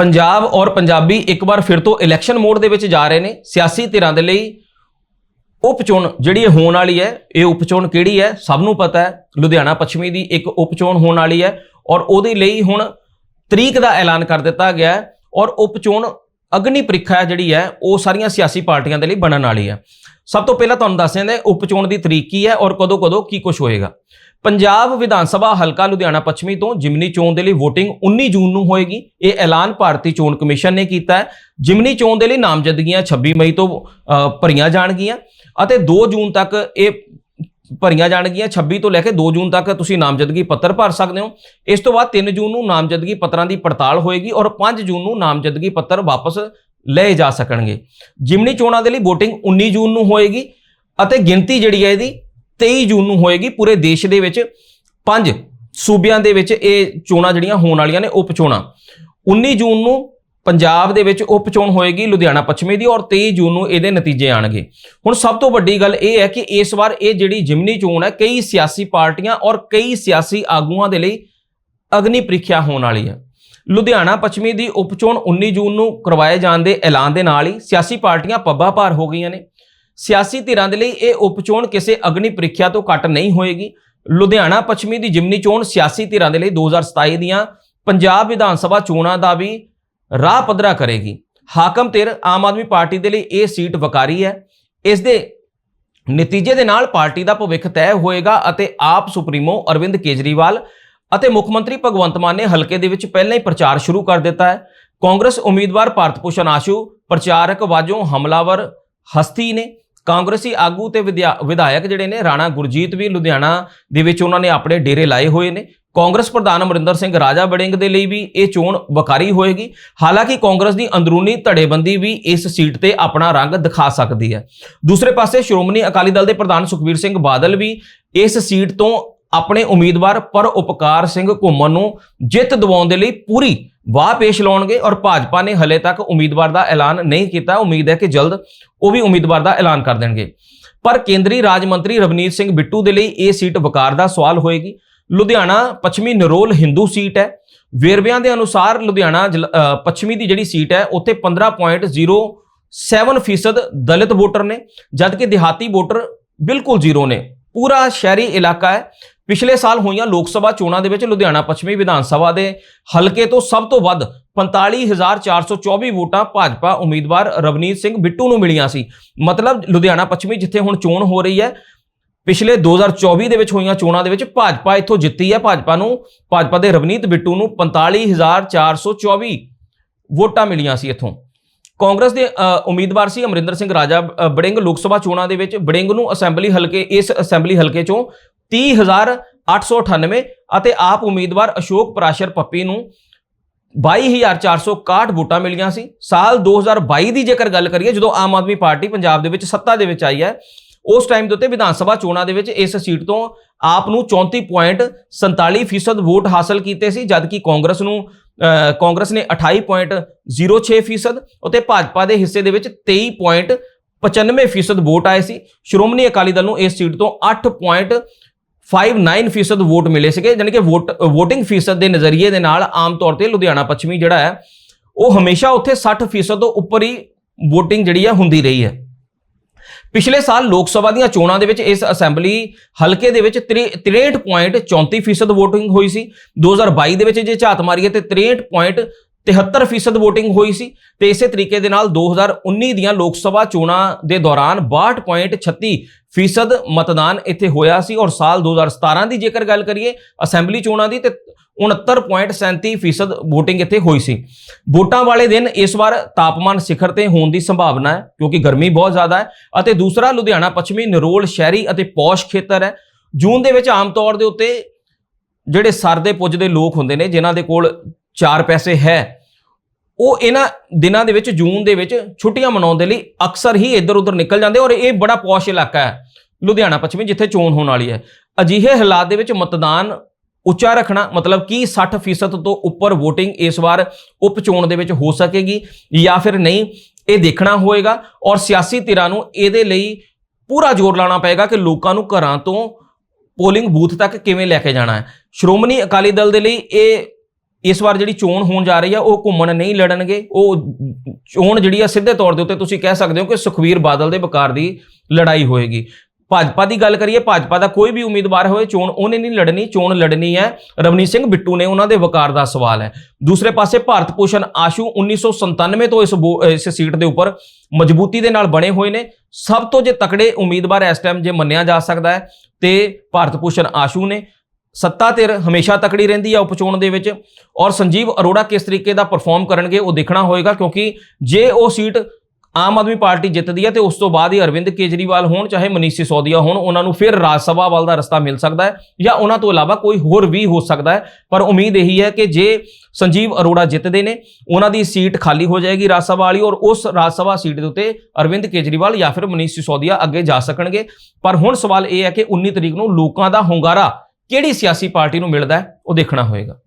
ਪੰਜਾਬ ਔਰ ਪੰਜਾਬੀ ਇੱਕ ਵਾਰ ਫਿਰ ਤੋਂ ਇਲੈਕਸ਼ਨ ਮੋਡ ਦੇ ਵਿੱਚ ਜਾ ਰਹੇ ਨੇ। ਸਿਆਸੀ ਧਿਰਾਂ ਦੇ ਲਈ ਉਪਚੋਣ ਜਿਹੜੀ ਹੋਣ ਵਾਲੀ ਹੈ, ਇਹ ਉਪਚੋਣ ਕਿਹੜੀ ਹੈ? ਸਭ ਨੂੰ ਪਤਾ ਹੈ। ਲੁਧਿਆਣਾ ਪੱਛਮੀ ਦੀ ਇੱਕ ਉਪਚੋਣ ਹੋਣ ਵਾਲੀ ਹੈ ਔਰ ਉਹਦੇ ਲਈ ਹੁਣ ਤਰੀਕ ਦਾ ਐਲਾਨ ਕਰ ਦਿੱਤਾ ਗਿਆ ਹੈ ਔਰ ਉਪਚੋਣ ਅਗਨੀ ਪ੍ਰੀਖਿਆ ਜਿਹੜੀ ਹੈ, ਉਹ ਸਾਰੀਆਂ ਸਿਆਸੀ ਪਾਰਟੀਆਂ ਦੇ ਲਈ ਬਣਨ ਵਾਲੀ ਹੈ। ਸਭ ਤੋਂ ਪਹਿਲਾਂ ਤੁਹਾਨੂੰ ਦੱਸ ਦਿੰਦੇ ਉਪ ਚੋਣ ਦੀ ਤਰੀਕ ਕੀ ਹੈ ਔਰ ਕਦੋਂ ਕਦੋਂ ਕੀ ਕੁਝ ਹੋਏਗਾ। ਪੰਜਾਬ ਵਿਧਾਨ ਸਭਾ ਹਲਕਾ ਲੁਧਿਆਣਾ ਪੱਛਮੀ ਤੋਂ ਜਿਮਨੀ ਚੋਣ ਦੇ ਲਈ VOTING 19 ਜੂਨ ਨੂੰ ਹੋਏਗੀ। ਇਹ ਐਲਾਨ ਭਾਰਤੀ ਚੋਣ ਕਮਿਸ਼ਨ ਨੇ ਕੀਤਾ ਹੈ। ਜਿਮਨੀ ਚੋਣ ਦੇ ਲਈ ਨਾਮਜ਼ਦਗੀਆਂ 26 ਮਈ ਤੋਂ ਭਰੀਆਂ ਜਾਣਗੀਆਂ ਅਤੇ 2 ਜੂਨ ਤੱਕ ਇਹ ਭਰੀਆਂ ਜਾਣਗੀਆਂ। 26 ਤੋਂ ਲੈ ਕੇ 2 ਜੂਨ ਤੱਕ ਤੁਸੀਂ ਨਾਮਜ਼ਦਗੀ ਪੱਤਰ ਭਰ ਸਕਦੇ ਹੋ। ਇਸ ਤੋਂ ਬਾਅਦ 3 ਜੂਨ ਨੂੰ ਨਾਮਜ਼ਦਗੀ ਪੱਤਰਾਂ ਦੀ ਪੜਤਾਲ ਹੋਏਗੀ ਔਰ 5 ਜੂਨ ਨੂੰ ਨਾਮਜ਼ਦਗੀ ਪੱਤਰ ਵਾਪਸ ਲਏ ਜਾ ਸਕਣਗੇ। ਜਿਮਨੀ ਚੋਣਾਂ ਦੇ ਲਈ VOTING 19 ਜੂਨ ਨੂੰ ਹੋਏਗੀ ਅਤੇ ਗਿਣਤੀ ਜਿਹੜੀ ਹੈ ਇਹਦੀ 23 ਜੂਨ ਨੂੰ ਹੋਏਗੀ। ਪੂਰੇ ਦੇਸ਼ ਦੇ ਵਿੱਚ ਪੰਜ ਸੂਬਿਆਂ ਦੇ ਵਿੱਚ ਇਹ ਚੋਣਾਂ ਜਿਹੜੀਆਂ ਹੋਣ ਵਾਲੀਆਂ ਨੇ ਉਪ ਚੋਣਾਂ। 19 ਜੂਨ ਨੂੰ ਪੰਜਾਬ ਦੇ ਵਿੱਚ ਉਪ ਚੋਣ ਹੋਏਗੀ ਲੁਧਿਆਣਾ ਪੱਛਮੀ ਦੀ ਔਰ 23 ਜੂਨ ਨੂੰ ਇਹਦੇ ਨਤੀਜੇ ਆਣਗੇ। ਹੁਣ ਸਭ ਤੋਂ ਵੱਡੀ ਗੱਲ ਇਹ ਹੈ ਕਿ ਇਸ ਵਾਰ ਇਹ ਜਿਹੜੀ ਜਿਮਨੀ ਚੋਣ ਹੈ ਕਈ ਸਿਆਸੀ ਪਾਰਟੀਆਂ ਔਰ ਕਈ ਸਿਆਸੀ ਆਗੂਆਂ ਦੇ ਲਈ ਅਗਨੀ ਪ੍ਰੀਖਿਆ ਹੋਣ ਵਾਲੀ ਹੈ। ਲੁਧਿਆਣਾ ਪੱਛਮੀ ਦੀ ਉਪਚੋਣ 19 ਜੂਨ ਨੂੰ ਕਰਵਾਏ ਜਾਣ ਦੇ ਐਲਾਨ ਦੇ ਨਾਲ ਹੀ ਸਿਆਸੀ ਪਾਰਟੀਆਂ ਪੱਬਾਂ ਭਾਰ ਹੋ ਗਈਆਂ ਨੇ। ਸਿਆਸੀ ਧਿਰਾਂ ਦੇ ਲਈ ਇਹ ਉਪਚੋਣ ਕਿਸੇ ਅਗਨੀ ਪ੍ਰੀਖਿਆ ਤੋਂ ਘੱਟ ਨਹੀਂ ਹੋਏਗੀ। ਲੁਧਿਆਣਾ ਪੱਛਮੀ ਦੀ ਜਿਮਨੀ ਚੋਣ ਸਿਆਸੀ ਧਿਰਾਂ ਦੇ ਲਈ 2027 ਦੀਆਂ ਪੰਜਾਬ ਵਿਧਾਨ ਸਭਾ ਚੋਣਾਂ ਦਾ ਵੀ ਰਾਹ ਪੱਧਰਾ ਕਰੇਗੀ। ਹਾਕਮ ਧਿਰ ਆਮ ਆਦਮੀ ਪਾਰਟੀ ਦੇ ਲਈ ਇਹ ਸੀਟ ਵਕਾਰੀ ਹੈ। ਇਸ ਦੇ ਨਤੀਜੇ ਦੇ ਨਾਲ ਪਾਰਟੀ ਦਾ ਭਵਿੱਖ ਤੈਅ ਹੋਏਗਾ ਅਤੇ ਆਪ ਸੁਪਰੀਮੋ ਅਰਵਿੰਦ ਕੇਜਰੀਵਾਲ ਅਤੇ ਮੁੱਖ ਮੰਤਰੀ ਭਗਵੰਤ ਮਾਨ ਨੇ ਹਲਕੇ ਦੇ ਵਿੱਚ ਪਹਿਲਾਂ ਹੀ ਪ੍ਰਚਾਰ ਸ਼ੁਰੂ ਕਰ ਦਿੱਤਾ ਹੈ। ਕਾਂਗਰਸ ਉਮੀਦਵਾਰ ਭਾਰਤ ਭੂਸ਼ਣ ਆਸ਼ੂ, ਪ੍ਰਚਾਰਕ ਵਾਜੋਂ ਹਮਲਾਵਰ ਹਸਤੀ ਨੇ, ਕਾਂਗਰਸੀ ਆਗੂ ਤੇ ਵਿਧਿਆ- ਵਿਧਾਇਕ ਜਿਹੜੇ ਨੇ, ਰਾਣਾ ਗੁਰਜੀਤ ਵੀ ਲੁਧਿਆਣਾ ਦੇ ਵਿੱਚ ਉਹਨਾਂ ਨੇ ਆਪਣੇ ਡੇਰੇ ਲਾਏ ਹੋਏ ਨੇ। ਕਾਂਗਰਸ ਪ੍ਰਧਾਨ ਅਮਰਿੰਦਰ ਸਿੰਘ ਰਾਜਾ ਬੜਿੰਗ ਦੇ ਲਈ ਵੀ ਇਹ ਚੋਣ ਵਕਾਰੀ ਹੋਏਗੀ। ਹਾਲਾਂਕਿ ਕਾਂਗਰਸ ਦੀ ਅੰਦਰੂਨੀ ਧੜੇਬੰਦੀ ਵੀ ਇਸ ਸੀਟ ਤੇ ਆਪਣਾ ਰੰਗ ਦਿਖਾ ਸਕਦੀ ਹੈ। ਦੂਸਰੇ ਪਾਸੇ ਸ਼੍ਰੋਮਣੀ ਅਕਾਲੀ ਦਲ ਦੇ ਪ੍ਰਧਾਨ ਸੁਖਬੀਰ ਸਿੰਘ ਬਾਦਲ ਵੀ ਇਸ ਸੀਟ ਤੋਂ ਆਪਣੇ ਉਮੀਦਵਾਰ ਪਰ ਉਪਕਾਰ ਸਿੰਘ ਘੁੰਮਣ ਨੂੰ ਜਿੱਤ ਦਿਵਾਉਣ ਦੇ ਲਈ ਪੂਰੀ ਵਾਹ ਪੇਸ਼ ਲਾਉਣਗੇ ਔਰ ਭਾਜਪਾ ਨੇ ਹਲੇ ਤੱਕ ਉਮੀਦਵਾਰ ਦਾ ਐਲਾਨ ਨਹੀਂ ਕੀਤਾ। ਉਮੀਦ ਹੈ ਕਿ ਜਲਦ ਉਹ ਵੀ ਉਮੀਦਵਾਰ ਦਾ ਐਲਾਨ ਕਰ ਦੇਣਗੇ। ਪਰ ਕੇਂਦਰੀ ਰਾਜ ਮੰਤਰੀ ਰਵਨੀਤ ਸਿੰਘ ਬਿੱਟੂ ਦੇ ਲਈ ਇਹ ਸੀਟ ਵਕਾਰ ਦਾ ਸਵਾਲ ਹੋਏਗੀ। ਲੁਧਿਆਣਾ ਪੱਛਮੀ ਨਰੋਲ ਹਿੰਦੂ ਸੀਟ ਹੈ। ਵੇਰਵਿਆਂ ਦੇ ਅਨੁਸਾਰ ਲੁਧਿਆਣਾ ਜ਼ਿਲ੍ਹਾ- ਅ, ਪੱਛਮੀ ਦੀ ਜਿਹੜੀ ਸੀਟ ਹੈ ਉੱਥੇ 15.07% ਦਲਿਤ ਵੋਟਰ ਨੇ ਜਦਕਿ ਦਿਹਾਤੀ ਵੋਟਰ ਬਿਲਕੁਲ ਜ਼ੀਰੋ ਨੇ। ਪੂਰਾ ਸ਼ਹਿਰੀ ਇਲਾਕਾ ਹੈ। ਪਿਛਲੇ ਸਾਲ ਹੋਈਆਂ ਲੋਕ ਸਭਾ ਚੋਣਾਂ ਦੇ ਵਿੱਚ ਲੁਧਿਆਣਾ ਪੱਛਮੀ ਵਿਧਾਨ ਸਭਾ ਦੇ ਹਲਕੇ ਤੋਂ ਸਭ ਤੋਂ ਵੱਧ 45424 ਵੋਟਾਂ ਭਾਜਪਾ ਉਮੀਦਵਾਰ ਰਵਨੀਤ ਸਿੰਘ ਬਿੱਟੂ ਨੂੰ ਮਿਲੀਆਂ ਸੀ। ਮਤਲਬ ਲੁਧਿਆਣਾ ਪੱਛਮੀ ਜਿੱਥੇ ਹੁਣ ਚੋਣ ਹੋ ਰਹੀ ਹੈ, ਪਿਛਲੇ 2024 ਦੇ ਵਿੱਚ ਹੋਈਆਂ ਚੋਣਾਂ ਦੇ ਵਿੱਚ ਭਾਜਪਾ ਇੱਥੋਂ ਜਿੱਤੀ ਹੈ। ਭਾਜਪਾ ਨੂੰ, ਭਾਜਪਾ ਦੇ ਰਵਨੀਤ ਬਿੱਟੂ ਨੂੰ 45424 ਵੋਟਾਂ ਮਿਲੀਆਂ ਸੀ ਇੱਥੋਂ। ਕਾਂਗਰਸ ਦੇ ਉਮੀਦਵਾਰ ਸੀ ਅਮਰਿੰਦਰ ਸਿੰਘ ਰਾਜਾ ਬੜਿੰਗ ਲੋਕ ਸਭਾ ਚੋਣਾਂ ਦੇ ਵਿੱਚ ਬੜਿੰਗ ਨੂੰ ਅਸੈਂਬਲੀ ਹਲਕੇ, ਇਸ ਅਸੈਂਬਲੀ ਹਲਕੇ ਚੋਂ 30898 ਅਤੇ ਆਪ ਉਮੀਦਵਾਰ ਅਸ਼ੋਕ ਪਰਾਸ਼ਰ ਪੱਪੀ ਨੂੰ 22461 ਵੋਟਾਂ ਮਿਲੀਆਂ ਸੀ। ਸਾਲ 2022 ਦੀ ਜੇਕਰ ਗੱਲ ਕਰੀਏ, ਜਦੋਂ ਆਮ ਆਦਮੀ ਪਾਰਟੀ ਪੰਜਾਬ ਦੇ ਵਿੱਚ ਸੱਤਾ ਦੇ ਵਿੱਚ ਆਈ ਹੈ, ਉਸ ਟਾਈਮ ਦੇ ਉੱਤੇ ਵਿਧਾਨ ਸਭਾ ਚੋਣਾਂ ਦੇ ਵਿੱਚ ਇਸ ਸੀਟ ਤੋਂ ਆਪ ਨੂੰ 34.47% ਵੋਟ ਹਾਸਲ ਕੀਤੇ ਸੀ, ਜਦਕਿ ਕਾਂਗਰਸ ਨੂੰ ਕਾਂਗਰਸ ਨੇ 28.06% ਅਤੇ ਭਾਜਪਾ ਦੇ ਹਿੱਸੇ ਦੇ ਵਿੱਚ 23.95% ਵੋਟ ਆਏ ਸੀ। ਸ਼੍ਰੋਮਣੀ ਅਕਾਲੀ ਦਲ ਨੂੰ ਇਸ ਸੀਟ ਤੋਂ 8.59% ਵੋਟ ਮਿਲੇ ਸੀਗੇ ਯਾਨੀ ਕਿ ਵੋਟ VOTING ਫੀਸਦ ਦੇ ਨਜ਼ਰੀਏ ਦੇ ਨਾਲ ਆਮ ਤੌਰ ਤੇ ਲੁਧਿਆਣਾ ਪੱਛਮੀ ਜਿਹੜਾ ਹੈ, ਉਹ ਹਮੇਸ਼ਾ ਉੱਥੇ 60% ਤੋਂ ਉੱਪਰ ਹੀ VOTING ਜਿਹੜੀ ਹੈ ਹੁੰਦੀ ਰਹੀ ਹੈ। ਪਿਛਲੇ ਸਾਲ ਲੋਕ ਸਭਾ ਦੀਆਂ ਚੋਣਾਂ ਦੇ ਵਿੱਚ ਇਸ ਅਸੈਂਬਲੀ ਹਲਕੇ ਦੇ ਵਿੱਚ 63.34% VOTING ਹੋਈ ਸੀ। 2022 ਦੇ ਵਿੱਚ ਜੇ ਝਾਤ ਮਾਰੀਏ ਤੇ 63.73% VOTING ਹੋਈ ਸੀ ਤੇ ਇਸੇ ਤਰੀਕੇ ਦੇ ਨਾਲ 2019 ਦੀਆਂ ਲੋਕ ਸਭਾ ਚੋਣਾਂ ਦੇ ਦੌਰਾਨ 62.36% ਮਤਦਾਨ ਇੱਥੇ ਹੋਇਆ ਸੀ ਔਰ ਸਾਲ 2017 ਦੀ ਜੇਕਰ ਗੱਲ ਕਰੀਏ ਅਸੈਂਬਲੀ ਚੋਣਾਂ ਦੀ ਤੇ 69.37% VOTING ਇੱਥੇ ਹੋਈ ਸੀ। ਵੋਟਾਂ ਵਾਲੇ ਦਿਨ ਇਸ ਵਾਰ ਤਾਪਮਾਨ ਸਿਖਰ ਤੇ ਹੋਣ ਦੀ ਸੰਭਾਵਨਾ ਹੈ ਕਿਉਂਕਿ ਗਰਮੀ ਬਹੁਤ ਜ਼ਿਆਦਾ ਹੈ ਅਤੇ ਦੂਸਰਾ ਲੁਧਿਆਣਾ ਪੱਛਮੀ ਨਰੋਲ ਸ਼ਹਿਰੀ ਅਤੇ ਪੌਸ਼ ਖੇਤਰ ਹੈ। ਜੂਨ ਦੇ ਵਿੱਚ ਆਮ ਤੌਰ ਦੇ ਉੱਤੇ ਜਿਹੜੇ ਸਰਦੇ ਪੁੱਜਦੇ ਲੋਕ ਹੁੰਦੇ ਨੇ, ਜਿਨ੍ਹਾਂ ਦੇ ਕੋਲ ਚਾਰ ਪੈਸੇ ਹੈ। ਉਹ ਇਹਨਾਂ ਦਿਨਾਂ ਦੇ ਵਿੱਚ, ਜੂਨ ਦੇ ਵਿੱਚ ਛੁੱਟੀਆਂ ਮਨਾਉਣ ਦੇ ਲਈ ਅਕਸਰ ਹੀ ਇੱਧਰ ਉੱਧਰ ਨਿਕਲ ਜਾਂਦੇ ਔਰ ਇਹ ਬੜਾ ਪੌਸ਼ ਇਲਾਕਾ ਹੈ, ਲੁਧਿਆਣਾ ਪੱਛਮੀ, ਜਿੱਥੇ ਚੋਣ ਹੋਣ ਵਾਲੀ ਹੈ। ਅਜਿਹੇ ਹਾਲਾਤ ਦੇ ਵਿੱਚ ਮਤਦਾਨ ਉੱਚਾ ਰੱਖਣਾ ਮਤਲਬ ਕਿ 60% ਤੋਂ ਉੱਪਰ VOTING ਇਸ ਵਾਰ ਉਪ ਚੋਣ ਦੇ ਵਿੱਚ ਹੋ ਸਕੇਗੀ ਜਾਂ ਫਿਰ ਨਹੀਂ, ਇਹ ਦੇਖਣਾ ਹੋਏਗਾ ਔਰ ਸਿਆਸੀ ਧਿਰਾਂ ਨੂੰ ਇਹਦੇ ਲਈ ਪੂਰਾ ਜ਼ੋਰ ਲਾਉਣਾ ਪਏਗਾ ਕਿ ਲੋਕਾਂ ਨੂੰ ਘਰਾਂ ਤੋਂ ਪੋਲਿੰਗ ਬੂਥ ਤੱਕ ਕਿਵੇਂ ਲੈ ਕੇ ਜਾਣਾ ਹੈ। ਸ਼੍ਰੋਮਣੀ ਅਕਾਲੀ ਦਲ ਦੇ ਲਈ ਇਹ ਇਸ ਵਾਰ ਜਿਹੜੀ ਚੋਣ ਹੋਣ ਜਾ ਰਹੀ ਆ, ਉਹ ਘੁੰਮਣ ਨਹੀਂ ਲੜਨਗੇ। ਉਹ ਚੋਣ ਜਿਹੜੀ ਆ, ਸਿੱਧੇ ਤੌਰ ਦੇ ਉੱਤੇ ਤੁਸੀਂ ਕਹਿ ਸਕਦੇ ਹੋ ਕਿ ਸੁਖਵੀਰ ਬਾਦਲ ਦੇ ਵਕਾਰ ਦੀ ਲੜਾਈ ਹੋਏਗੀ। ਭਾਜਪਾ ਦੀ ਗੱਲ ਕਰੀਏ, ਭਾਜਪਾ ਦਾ ਕੋਈ ਵੀ ਉਮੀਦਵਾਰ ਹੋਏ, ਚੋਣ ਉਹਨੇ ਨਹੀਂ ਲੜਨੀ, ਚੋਣ ਲੜਨੀ ਹੈ। ਰਵਨੀਤ ਸਿੰਘ ਬਿੱਟੂ ਨੇ ਉਹਨਾਂ ਦੇ ਵਕਾਰ ਦਾ ਸਵਾਲ ਹੈ। ਦੂਸਰੇ ਪਾਸੇ ਭਾਰਤ ਭੂਸ਼ਣ ਆਸ਼ੂ 1997 ਤੋਂ ਇਸ ਬੋ- ਇਸ ਸੀਟ ਦੇ ਉੱਪਰ ਮਜ਼ਬੂਤੀ ਦੇ ਨਾਲ ਬਣੇ ਹੋਏ ਨੇ। ਸਭ ਤੋਂ ਜੇ ਤਕੜੇ ਉਮੀਦਵਾਰ ਇਸ ਟਾਈਮ ਜੇ ਮੰਨਿਆ ਜਾ ਸਕਦਾ ਹੈ, ਤੇ ਭਾਰਤ ਭੂਸ਼ਣ ਆਸ਼ੂ ਨੇ। ਸੱਤਾ ਧਿਰ ਹਮੇਸ਼ਾ ਤਕੜੀ ਰਹਿੰਦੀ ਹੈ ਉਪਚੋਣ ਦੇ ਵਿੱਚ ਔਰ ਸੰਜੀਵ ਅਰੋੜਾ ਕਿਸ ਤਰੀਕੇ ਦਾ ਪਰਫਾਰਮ ਕਰਨਗੇ ਉਹ ਦੇਖਣਾ ਹੋਏਗਾ ਕਿਉਂਕਿ ਜੇ ਉਹ ਸੀਟ ਆਮ ਆਦਮੀ ਪਾਰਟੀ ਜਿੱਤਦੀ ਹੈ ਤੇ ਉਸ ਤੋਂ ਬਾਅਦ ਹੀ ਅਰਵਿੰਦ ਕੇਜਰੀਵਾਲ ਹੋਣ, ਚਾਹੇ ਮਨੀਸ਼ ਸਿਸੋਦੀਆ ਹੋਣ, ਉਹਨਾਂ ਨੂੰ ਫਿਰ ਰਾਜ ਸਭਾ ਵੱਲ ਦਾ ਰਸਤਾ ਮਿਲ ਸਕਦਾ ਹੈ ਜਾਂ ਉਹਨਾਂ ਤੋਂ ਇਲਾਵਾ ਕੋਈ ਹੋਰ ਵੀ ਹੋ ਸਕਦਾ ਹੈ। ਪਰ ਉਮੀਦ ਇਹੀ ਹੈ ਕਿ ਜੇ ਸੰਜੀਵ ਅਰੋੜਾ ਜਿੱਤਦੇ ਨੇ, ਉਹਨਾਂ ਦੀ ਸੀਟ ਖਾਲੀ ਹੋ ਜਾਏਗੀ ਰਾਜ ਸਭਾ ਵਾਲੀ ਔਰ ਉਸ ਰਾਜ ਸਭਾ ਸੀਟ ਦੇ ਉੱਤੇ ਅਰਵਿੰਦ ਕੇਜਰੀਵਾਲ ਜਾਂ ਫਿਰ ਮਨੀਸ਼ ਸਿਸੋਦੀਆ ਅੱਗੇ ਜਾ ਸਕਣਗੇ। ਪਰ ਹੁਣ ਸਵਾਲ ਇਹ ਹੈ ਕਿ 19 ਤਰੀਕ ਨੂੰ ਲੋਕਾਂ ਦਾ ਹੁੰਗਾਰਾ ਕਿਹੜੀ ਸਿਆਸੀ ਪਾਰਟੀ ਨੂੰ ਮਿਲਦਾ ਉਹ ਦੇਖਣਾ ਹੋਏਗਾ।